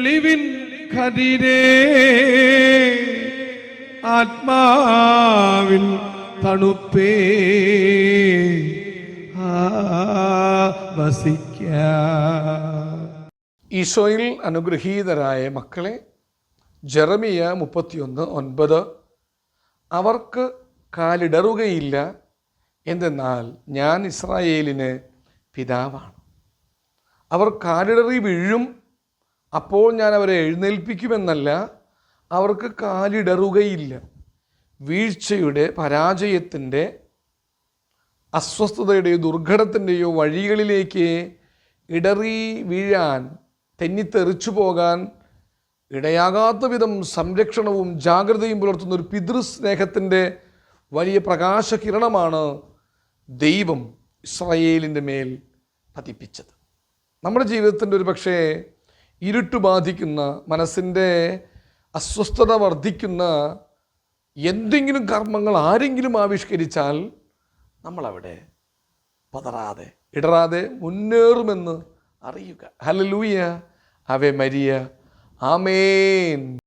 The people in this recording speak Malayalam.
വെളിവിൻ കതിരേ ആത്മാവിൻ തണുപ്പേ. വസിക്ക. ഈശോയിൽ അനുഗ്രഹീതരായ മക്കളെ ജെറമിയ മുപ്പത്തിയൊന്ന് ഒൻപത് അവർക്ക് കാലിടറുകയില്ല എന്തെന്നാൽ ഞാൻ ഇസ്രായേലിന് പിതാവാണ്. അവർ കാലിടറി വീഴും അപ്പോൾ ഞാൻ അവരെ എഴുന്നേൽപ്പിക്കുമെന്നല്ല അവർക്ക് കാലിടറുകയില്ല. വീഴ്ചയുടെ പരാജയത്തിന്റെ അസ്വസ്ഥതയുടെയോ ദുർഘടത്തിന്റെയോ വഴികളിലേക്ക് ഇടറി വീഴാൻ തെന്നിത്തെറിച്ചു പോകാൻ ഇടയാകാത്ത വിധം സംരക്ഷണവും ജാഗ്രതയും പുലർത്തുന്ന ഒരു പിതൃസ്നേഹത്തിന്റെ വലിയ പ്രകാശകിരണമാണ് ദൈവം ഇസ്രയേലിന്റെ മേൽ പതിപ്പിച്ചത്. നമ്മുടെ ജീവിതത്തിന്റെ ഒരു പക്ഷേ ഇരുട്ട് ബാധിക്കുന്ന മനസ്സിന്റെ അസ്വസ്ഥത വർദ്ധിക്കുന്ന എന്തെങ്കിലും കർമ്മങ്ങൾ ആരെങ്കിലും ആവിഷ്കരിച്ചാൽ നമ്മളവിടെ പതറാതെ ഇടറാതെ മുന്നേറുമെന്ന് അറിയുക. Hallelujah Ave Maria amen.